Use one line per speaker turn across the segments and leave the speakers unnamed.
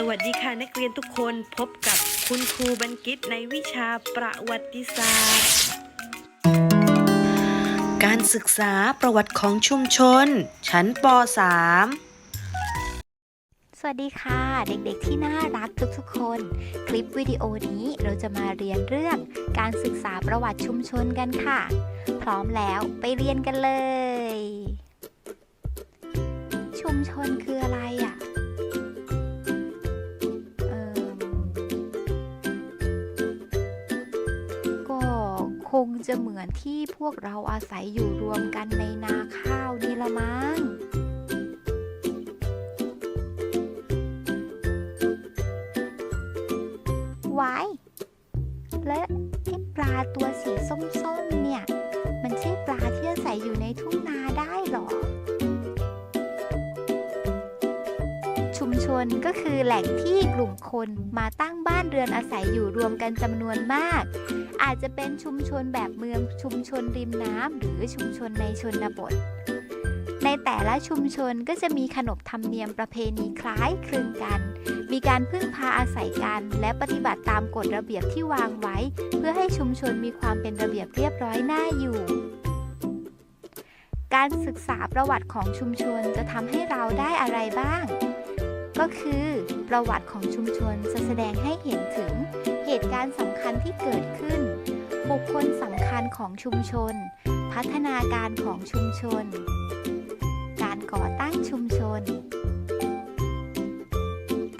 สวัสดีค่ะนักเรียนทุกคนพบกับคุณครูบันกิตในวิชาประวัติศาสตร์ การศึกษาประวัติของชุมชน ชั้นป .3
สวัสดีค่ะ เด็กๆที่น่ารักทุกๆคน คลิปวิดีโอนี้เราจะมาเรียนเรื่องการศึกษาประวัติชุมชนกันค่ะ พร้อมแล้วไปเรียนกันเลย ชุมชนคืออะไร คงจะเหมือนที่พวกเราอาศัยอยู่รวมกันในนาข้าวนี่ละมั้ง นก็คือแหล่งที่กลุ่มคนมาตั้งบ้านเรือนอาศัยอยู่รวมกันจำนวนมาก อาจจะเป็นชุมชนแบบเมืองชุมชนริมน้ำหรือชุมชนในชนบท ในแต่ละชุมชนก็จะมีขนบธรรมเนียมประเพณีคล้ายคลึงกัน มีการพึ่งพาอาศัยกัน และปฏิบัติตามกฎระเบียบที่วางไว้ เพื่อให้ชุมชนมีความเป็นระเบียบเรียบร้อยน่าอยู่การศึกษาประวัติของชุมชนจะทำให้เราได้อะไรบ้าง ก็คือประวัติของชุมชนจะแสดงให้เห็นถึงเหตุการณ์สำคัญที่เกิดขึ้น บุคคลสำคัญของชุมชน พัฒนาการของชุมชน การก่อตั้งชุมชน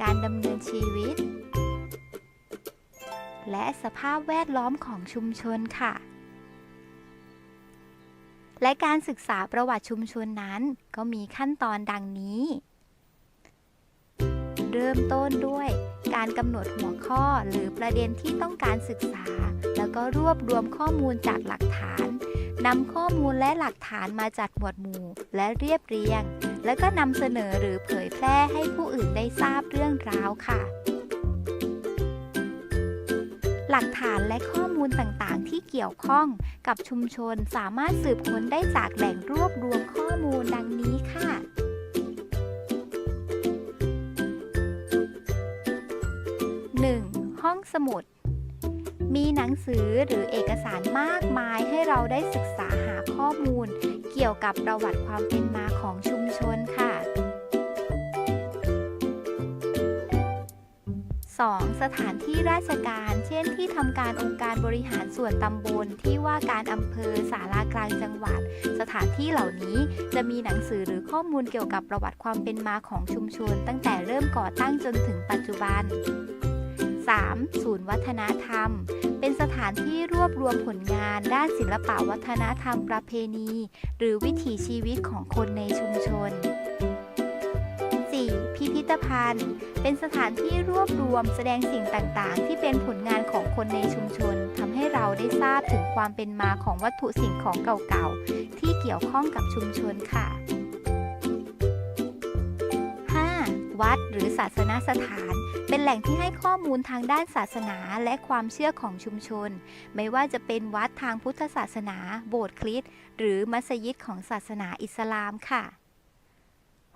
การดำเนินชีวิต และสภาพแวดล้อมของชุมชนค่ะและการศึกษาประวัติชุมชนนั้น ก็มีขั้นตอนดังนี้ เริ่มต้นด้วย การกำหนดหัวข้อหรือประเด็นที่ต้องการศึกษา แล้วก็รวบรวมข้อมูลจากหลักฐานนำข้อมูลและหลักฐานมาจัดหมวดหมู่และเรียบเรียง แล้วก็นำเสนอหรือเผยแพร่ให้ผู้อื่นได้ทราบเรื่องราวค่ะ หลักฐานและข้อมูลต่างๆ ที่เกี่ยวข้องกับชุมชนสามารถสืบค้นได้จากแหล่งรวบรวมข้อมูลดังนี้ค่ะ สมุด มีหนังสือหรือเอกสารมากมายให้เราได้ศึกษาหาข้อมูล เกี่ยวกับประวัติความเป็นมาของชุมชนค่ะ 2. สถานที่ราชการ เช่นที่ทำการองค์การบริหารส่วนตำบลที่ว่าการอำเภอสารากลางจังหวัด สถานที่เหล่านี้จะมีหนังสือหรือข้อมูลเกี่ยวกับประวัติความเป็นมาของชุมชน ตั้งแต่เริ่มก่อตั้งจนถึงปัจจุบัน 3. ศูนย์วัฒนธรรม เป็นสถานที่รวบรวมผลงานด้านศิลปวัฒนธรรมประเพณี หรือวิถีชีวิตของคนในชุมชน 4. พิพิธภัณฑ์ เป็นสถานที่รวบรวมแสดงสิ่งต่างๆ ที่เป็นผลงานของคนในชุมชนทำให้เราได้ทราบถึงความเป็นมาของวัตถุสิ่งของเก่าๆ ที่เกี่ยวข้องกับชุมชนค่ะ วัดหรือศาสนสถาน เป็นแหล่งที่ให้ข้อมูลทางด้านศาสนาและความเชื่อของชุมชน ไม่ว่าจะเป็นวัดทางพุทธศาสนา โบสถ์คริสต์หรือมัสยิดของศาสนาอิสลามค่ะ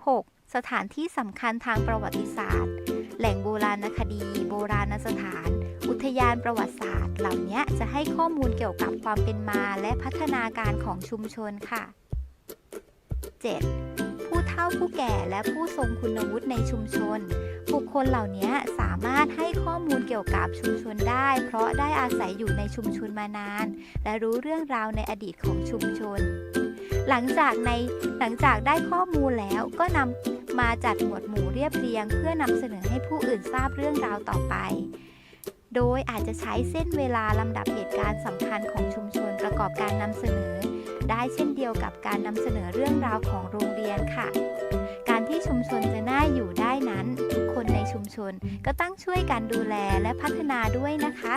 6. สถานที่สำคัญทางประวัติศาสตร์ แหล่งโบราณคดี โบราณสถาน อุทยานประวัติศาสตร์ เหล่านี้จะให้ข้อมูลเกี่ยวกับความเป็นมาและพัฒนาการของชุมชนค่ะ 7. ผู้เฒ่าผู้แก่และผู้ทรงคุณวุฒิในชุมชน บุคคลเหล่านี้สามารถให้ข้อมูลเกี่ยวกับชุมชนได้ เพราะได้อาศัยอยู่ในชุมชนมานาน และรู้เรื่องราวในอดีตของชุมชน หลังจากในหลังจากได้ข้อมูลแล้วก็นำมาจัดหมวดหมู่เรียบเรียง เพื่อนำเสนอให้ผู้อื่นทราบเรื่องราวต่อไปโดยอาจจะใช้เส้นเวลาลำดับเหตุการณ์สำคัญของชุมชนประกอบการนำเสนอ ได้เช่นเดียวกับการนำเสนอเรื่องราวของโรงเรียนค่ะ การที่ชุมชนจะน่าอยู่ได้นั้น ทุกคนในชุมชนก็ต้องช่วยกันดูแลและพัฒนาด้วยนะคะ